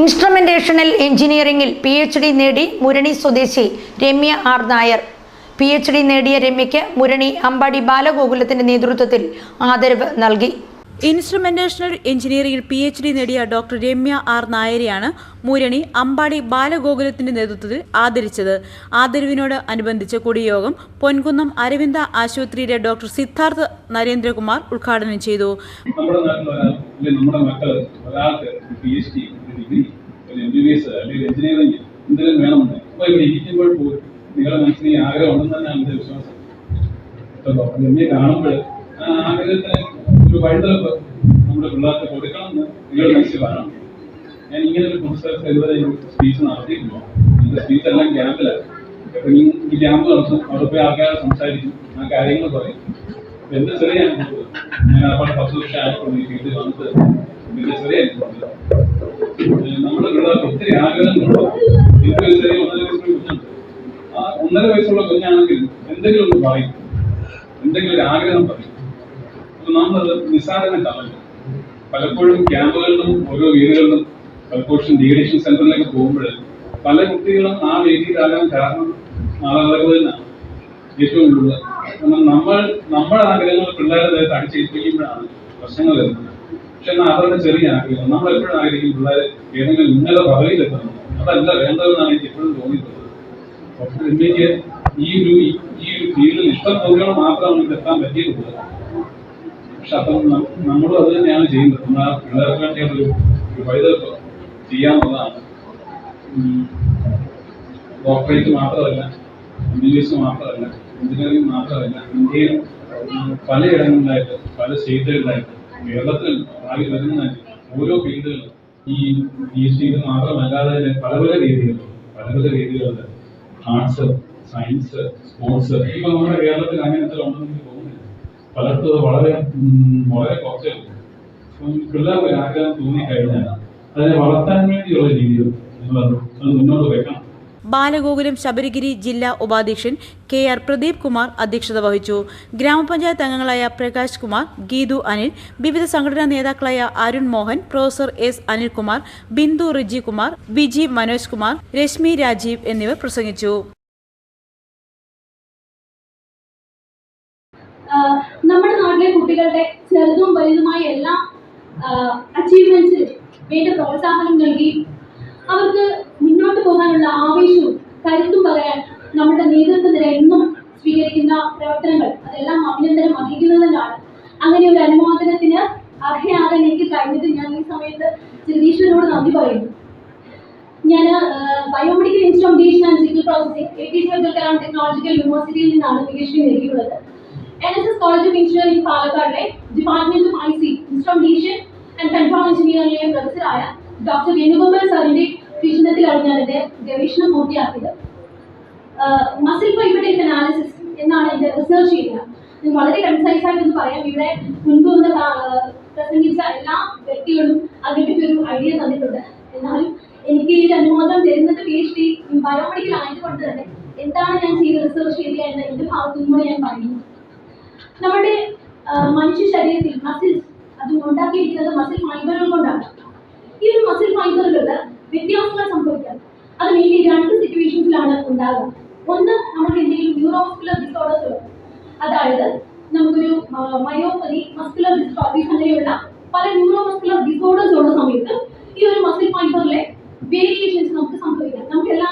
ഇൻസ്ട്രുമെന്റേഷണൽ എഞ്ചിനീയറിംഗിൽ P H D നേടി മുരണി സ്വദേശി Ramya R Nair. P H D നേടിയ രമ്യയ്ക്ക് മുരണി അമ്പാടി ബാലഗോകുലത്തിന്റെ നേതൃത്വത്തിൽ ആദരവ് നൽകി. ഇൻസ്ട്രുമെന്റേഷണൽ എഞ്ചിനീയറിംഗിൽ പി എച്ച് ഡി നേടിയ ഡോക്ടർ രമ്യ ആർ നായരെയാണ് മുരണി അമ്പാടി ബാലഗോകുലത്തിന്റെ നേതൃത്വത്തിൽ ആദരിച്ചത്. ആദരവിനോട് അനുബന്ധിച്ച് കൂടിയോഗം പൊൻകുന്നം അരവിന്ദ ആശുപത്രിയിലെ ഡോക്ടർ സിദ്ധാർത്ഥ നരേന്ദ്രകുമാർ ഉദ്ഘാടനം ചെയ്തു. നമ്മുടെ നാട്ടിൽ ഒരാൾ അല്ലെങ്കിൽ നമ്മുടെ മക്കൾ ഒരാൾക്ക് പി എച്ച് ഡി ഡിഗ്രി ഒരു എം ബി ബി എസ് അല്ലെങ്കിൽ എഞ്ചിനീയറിംഗ് എന്തെങ്കിലും വേണമെന്ന് അപ്പോൾ ഇവിടെ ഇരിക്കുമ്പോൾ പോലും നിങ്ങളുടെ മനസ്സിന് ഈ ആഗ്രഹം ഉണ്ടെന്ന് തന്നെയാണ് എന്റെ വിശ്വാസം. കേട്ടോ ഡോക്ടർ എന്നെ കാണുമ്പോൾ ആ ആഗ്രഹത്തിന് ഒരു വഴുതലപ്പ് നമ്മുടെ പിള്ളേർക്ക് കൊടുക്കണമെന്ന് നിങ്ങളുടെ മനസ്സിൽ വേണം. ഞാൻ ഇങ്ങനെ ഒരു പുസ്തകത്തിൽ ഇതുവരെ സ്പീച്ച് നടത്തിയിട്ടില്ല എന്റെ സ്പീച്ച് എല്ലാം ക്യാമ്പിലാണ് അപ്പം ഈ ക്യാമ്പ് നടത്തും. അവിടെ പോയി ആൾക്കാരെ സംസാരിക്കും. ആ കാര്യങ്ങൾ പറയും. അപ്പൊ എന്റെ ചെറിയ അനുഭവം. ഞാൻ അവിടെ പത്ത് വർഷം ആയപ്പോൾ ഈ ഫീൽഡിൽ വന്നത് എന്റെ ചെറിയ അനുഭവം. പിള്ളേർക്ക് ഒത്തിരി ആഗ്രഹങ്ങളുണ്ട്. ആ ഒന്നര വയസ്സുള്ള കുഞ്ഞാണെങ്കിൽ എന്തെങ്കിലും ഒന്ന് പറയും. എന്തെങ്കിലും ഒരു ആഗ്രഹം പറയും. അപ്പൊ അത് പലപ്പോഴും ക്യാമ്പുകളിലും ഓരോ വീടുകളിലും പലപ്പോഴും ഡീഗ്രേഷൻ സെന്ററിലേക്ക് പോകുമ്പോൾ പല കുട്ടികളും ആ വേദിയിലാകാൻ കാരണം മാതാപിതാക്കൾ തന്നെയാണ്. ഏറ്റവും കൂടുതൽ. കാരണം നമ്മൾ നമ്മുടെ ആഗ്രഹങ്ങൾ പിള്ളേരുടെ അടിച്ചേൽപ്പിക്കുമ്പോഴാണ് പ്രശ്നങ്ങൾ വരുന്നത്. പക്ഷെ എന്നാൽ അതൊക്കെ ചെറിയ ആഗ്രഹം. നമ്മൾ എപ്പോഴും ആഗ്രഹിക്കും പിള്ളേർ ഏതെങ്കിലും ഉന്നത പദവിയിലെത്തണം. അതല്ല വേണ്ടതെന്നാണ് എനിക്ക് എപ്പോഴും തോന്നിയിട്ടുള്ളത്. പക്ഷെ എനിക്ക് ഈ ഒരു ഈ ഒരു ഫീൽഡിൽ ഇഷ്ടം തോന്നിയോളം മാത്രമാണ് നമുക്ക് എത്താൻ പറ്റിയിട്ടുള്ളത് പക്ഷെ അപ്പം നമ്മളും അത് തന്നെയാണ് ചെയ്യുന്നത്. നമ്മൾ ആ പിള്ളേർക്ക് ഒരു വഴിതെളിപ്പ് ചെയ്യാന്നുള്ളതാണ് ഡോക്ടറേറ്റ് മാത്രമല്ല എം മാത്രമല്ല എഞ്ചിനീയറിംഗ് മാത്രമല്ല ഇന്ത്യയിൽ പലയിടങ്ങളിലായിട്ട് പല സ്റ്റേറ്റുകളിലായിട്ട് കേരളത്തിൽ ആയി വരുന്ന ഓരോ ഫീൽഡുകളും ഈ പി എച്ച് ഡി മാത്രമല്ലാതെ തന്നെ പല പല രീതികളുണ്ട് പല പല രീതികളുണ്ട് ആർട്സ് സയൻസ് സ്പോർട്സ് ഇപ്പൊ നമ്മുടെ കേരളത്തിൽ അങ്ങനത്തെ ഉണ്ടെന്ന് തോന്നുന്നില്ല. പലർക്കും വളരെ വളരെ കുറച്ചേ അപ്പം പിള്ളേർക്ക് ആഗ്രഹം തോന്നിക്കഴിഞ്ഞാൽ അതിനെ വളർത്താൻ വേണ്ടിയുള്ള രീതിയിൽ നിങ്ങൾ അത് മുന്നോട്ട് വെക്കണം. ബാലഗോകുലം ശബരിഗിരി ജില്ലാ ഉപാധ്യക്ഷൻ കെ ആർ പ്രദീപ് കുമാർ അധ്യക്ഷത വഹിച്ചു. ഗ്രാമപഞ്ചായത്ത് അംഗങ്ങളായ പ്രകാശ് കുമാർ ഗീതു അനിൽ വിവിധ സംഘടനാ നേതാക്കളായ അരുൺ മോഹൻ പ്രൊഫസർ എസ് അനിൽകുമാർ ബിന്ദു റിജി കുമാർ വിജി മനോജ് കുമാർ രശ്മി രാജീവ് എന്നിവർ പ്രസംഗിച്ചു. നമ്മുടെ നാട്ടിലെ കുട്ടികളുടെ ചെറുതും വലുതുമായ എല്ലാ അച്ചീവ്മെന്റ്സിനും വേണ്ട പ്രോത്സാഹനം നൽകി അവർക്ക് മുന്നോട്ട് പോകാനുള്ള ആവേശവും കരുത്തും പകരാൻ നമ്മുടെ നേതൃത്വത്തിന് എന്നും സ്വീകരിക്കുന്ന പ്രവർത്തനങ്ങൾ അതെല്ലാം അഭിനന്ദനം അർഹിക്കുന്നതിനാണ് അങ്ങനെ ഒരു അനുമോദനത്തിന് അർഹയാകാൻ എനിക്ക് കഴിഞ്ഞത് ഞാൻ ഈ സമയത്ത് ജഗദീശ്വരനോട് നന്ദി പറയുന്നു. ഞാൻ biomedical instrumentation and signal processing technological യൂണിവേഴ്സിറ്റിയിൽ നിന്നാണ് പി എച്ച് ഡി നേടിയിട്ടുള്ളത്. N S S college of engineering പാലക്കാടിലെ department of I C instrumentation and control എഞ്ചിനീയറിംഗിലെ പ്രൊഫസറായ ഡോക്ടർ വേണുഗോപാൽ സാറിന്റെ എന്റെ ഗവേഷണം പൂർത്തിയാക്കിയത് മസിൽ ഫൈബർഡേറ്റ് അനാലിസിസ് എന്നാണ് ഇത് റിസർച്ച് ചെയ്യുന്നത് വളരെ കൺസൈസ് ആയിട്ട് പറയാം. ഇവിടെ മുൻപ് പ്രസംഗിച്ച എല്ലാ വ്യക്തികളും അതിനെപ്പറ്റി ഒരു ഐഡിയ തന്നിട്ടുണ്ട്. എന്നാലും എനിക്ക് ഈ അനുവാദം തരുന്നത് പി എച്ച് ഡി ബയോമെഡിക്കൽ ആയതുകൊണ്ട് തന്നെ എന്താണ് ഞാൻ ചെയ്ത് റിസർച്ച് ചെയ്യുക എന്ന് എന്റെ ഭാഗത്തു നിന്നുകൂടെ ഞാൻ പറയുന്നു. നമ്മുടെ മനുഷ്യ ശരീരത്തിൽ മസിൽസ് അത് ഉണ്ടാക്കിയിരിക്കുന്നത് മസിൽ ഫൈബറുകൾ കൊണ്ടാണ്. ഈ ഒരു മസിൽ ഫൈബറുകൾ വ്യത്യാസങ്ങൾ സംഭവിക്കാം. അത് മെയിൻലി രണ്ട് സിറ്റുവേഷൻസിലാണ് ഉണ്ടാകുക ഒന്ന് നമുക്ക് എന്തെങ്കിലും ന്യൂറോമസ്കുലർ ഡിസോർഡേഴ്സ് അതായത് നമുക്കൊരു മയോപതി മസ്കുലർ ഡിസ്ട്രോഫീസ് അങ്ങനെയുള്ള പല ന്യൂറോമസ്കുലർ ഡിസോർഡേഴ്സ് ഉള്ള സമയത്ത് ഈ ഒരു മസിൽ ഫൈബറിലെ വേരിയേഷൻസ് നമുക്ക് സംഭവിക്കാം. നമുക്ക് എല്ലാവർക്കും